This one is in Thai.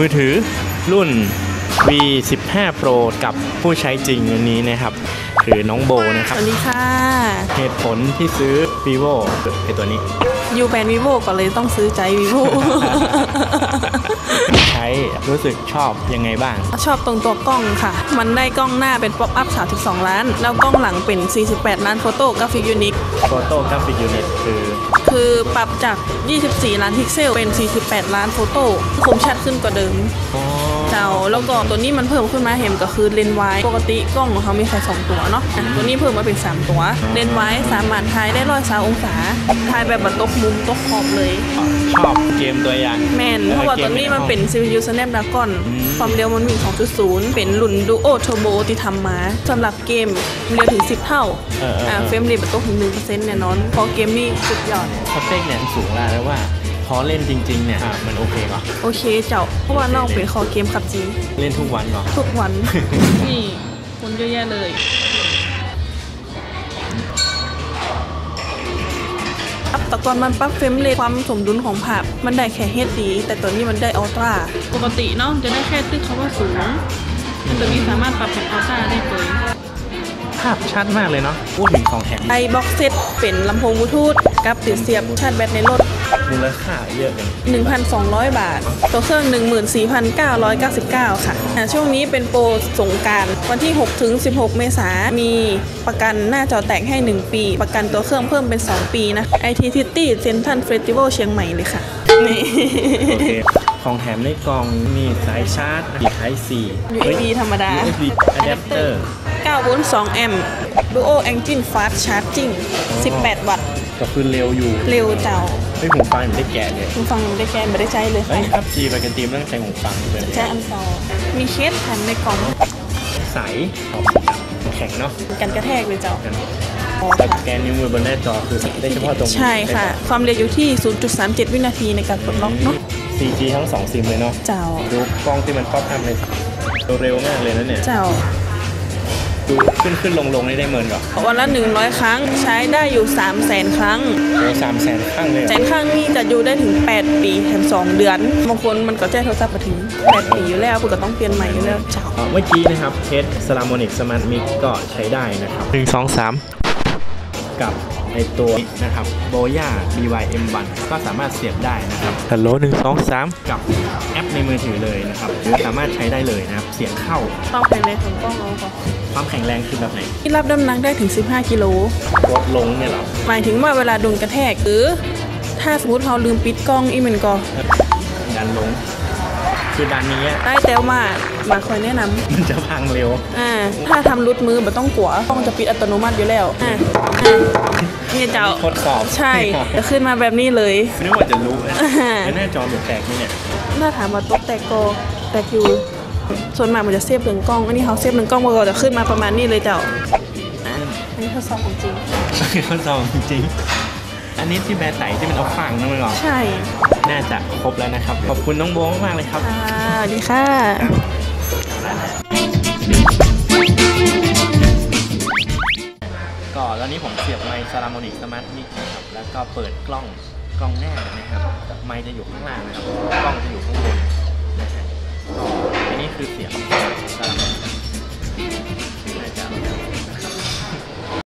มือถือรุ่น V15 Pro กับผู้ใช้จริงวันนี้นะครับ คือน้องโบนะคสรับวัสดีค่ะ เหตุผลที่ซื้อ vivo ไอตัวนี้ อยู่แบรนด์วิโวก่อนเลยต้องซื้อใจวิโวใช้รู้สึกชอบยังไงบ้าง ชอบตรงตัวกล้องค่ะ มันได้กล้องหน้าเป็นป๊อปอัพ 32 ล้าน แล้วกล้องหลังเป็น 48 ล้านโฟโต้กราฟิกยูนิค Photo Graphic Unit คือ คือปรับจาก 24 ล้านพิกเซลเป็น 48 ล้านโฟโต้คมชัดขึ้นกว่าเดิมอ๋อเจ้า แล้วก็ตัวนี้มันเพิ่มขึ้นมาเห็นก็คือเลนส์ไวด์ปกติกล้องของเขามีแค่2ตัวเนาะอะตัวนี้เพิ่มมาเป็น 3 ตัว เลนส์ไวด์สามารถถ่ายได้ร้อยสาองศาถ่ายแบบบัตกมุมตกขอบเลย ชอบเกมตัวอย่าง แมนเพราะว่าตอนนี้มันเป็น CPU Snapdragon ความเร็วมันวิ่ง2.0 เป็นรุ่น Duo Turbo ที่ทำมาสำหรับเกมเร็วถึง 10 เท่าเออเออเออเฟรมเรทมันตกถึง1%แน่นอนเพราะเกมนี่สุดยอด สเปคเนี่ยสูงแล้วแล้วว่าพอเล่นจริงๆเนี่ยอะมันโอเคป่ะโอเคเจ้า เพราะว่าน้องเป็นคอเกมขับจีเล่นทุกวันป่ะทุกวัน นี่คนเยอะแยะเลยปรับแตะกอนมันปรับเฟรมเรทความสมดุลของภาพมันได้แค่ HD แต่ตัวนี้มันได้อัลตร้าปกติเนาะจะได้แค่ตึกเขาว่าสูงแต่ตัวนี้สามารถปรับเป็นอัลตร้าได้เลย ภาพชัดมากเลยเนาะพูดถึงของแถมไอบ็อกเซตเป็นลำโพงบลูทูธกับติดเสียบชาร์จแบตในรถ มูลค่าเยอะกัน1,200 บาท ตัวเครื่อง 14,999 ค่ะอ่าช่วงนี้เป็นโปรสงกรารวันที่ 6 ถึง 16 เมษายนมีประกันหน้าจอแตกให้ 1 ปี ประกันตัวเครื่องเพิ่มเป็น 2 ปีนะ IT City Central Festival เชียงใหม่เลยค่ะ นี่ โอเคของแถมในกล่องมีสายชาร์จดีไทป์ C USB ธรรมดา USB adapter 9โวลต์2แอมป์ Duo Engine Fast Charging 18 วัตต์ก็คือเร็วอยู่เร็วเจ้าไม่หูฟังไม่ได้แกะเลยคุณฟังได้แกนไม่ได้ใช้เลยเฮ้ค่ะยครับจีไปกันทีมต้องใช้หูฟังเลยใช้อันซอมีเคสแถมในกล่องใสออกแข็งเนาะกันกระแทกเลยเจ้าแต่แกนนิ้วมือบนหน้าจอคือได้เฉพาะตรงใช่ค่ะ ความเร็วอยู่ที่ 0.37 วินาทีในการปลดล็อกเนาะ 4G ทั้งสองซิมเลยเนาะ เจ้าดูกล้องที่มันป๊อปอัพเลยเร็วมากเลยนะเนี่ย เจ้า ขึ้นขึ้นลงลงนี่ได้เมินก่อนวันละ 100 ครั้งใช้ได้อยู่ 3 0 0แสนครั้งโอ้สามแสนข้างเลยเหรแสอนครั้งนี่จะอยู่ได้ถึง 8 ปีแถม2เดือนบางคนมันก็แจ้งโทรศัพท์มาถึง 8 ปีอยู่แล้วคุณก็ต้องเปลี่ยนใหม่อยู่แล้วเจ้า อ่าเมื่อกี้นะครับเคสสลามอนิกสมาร์ทมิกก็ใช้ได้นะครับ1 2 3กับในตัวนี้นะครับโบย่า BYM1 ก็สามารถเสียบได้นะครับ ฮัลโหล1 2 3กับแอปในมือถือเลยนะครับหรือสามารถใช้ได้เลยนะครับ เสียงเข้า ต้องแข็งแรงของกล้องเอาก่อน ความแข็งแรงคือแบบไหน ที่รับน้ำหนักได้ถึง 15 กิโลลดลงเนี่ยเหรอ หมายถึงว่าเวลาโดนกระแทกหรือถ้าสมมติเราลืมปิดกล้องอีมันก็ดันลง คือดันนี้อะได้แต่ว่ามาคอยแนะนำมันจะพังเร็ว อ่า ถ้าทำรุดมือแบบต้องกลัวกล้องจะปิดอัตโนมัติอยู่แล้ว อ่าอ่านี่เจ้าทดสอบใช่จะขึ้นมาแบบนี้เลยนึกว่าจะรู้นะอ่าแล้วหน้าจอมันแตกไหมเนี่ยถ้าถามว่าตกแตกก็แตกอยู่ ส่วนมากมันจะเสียบถึงกล้อง อันนี้เขาเสียบถึงกล้องมันก็จะขึ้นมาประมาณนี้เลยเจ้าอ่าอันนี้ทดสอบของจริงทดสอบจริงๆอันนี้ที่แบร์ไตที่มันเอาฝังนั่นมันหรอใช่น่าจะครบแล้วนะครับ ขอบคุณน้องโบมากๆเลยครับ ค่ะสวัสดีค่ะ ก็ตอนนี้ผมเสียบไมค์ซา r ามอนิกสมาร์ทมิกนะครับ แล้วก็เปิดกล้องกล้องหน้านะครับ ไมค์จะอยู่ข้างล่างนะครับ กล้องจะอยู่ข้างบน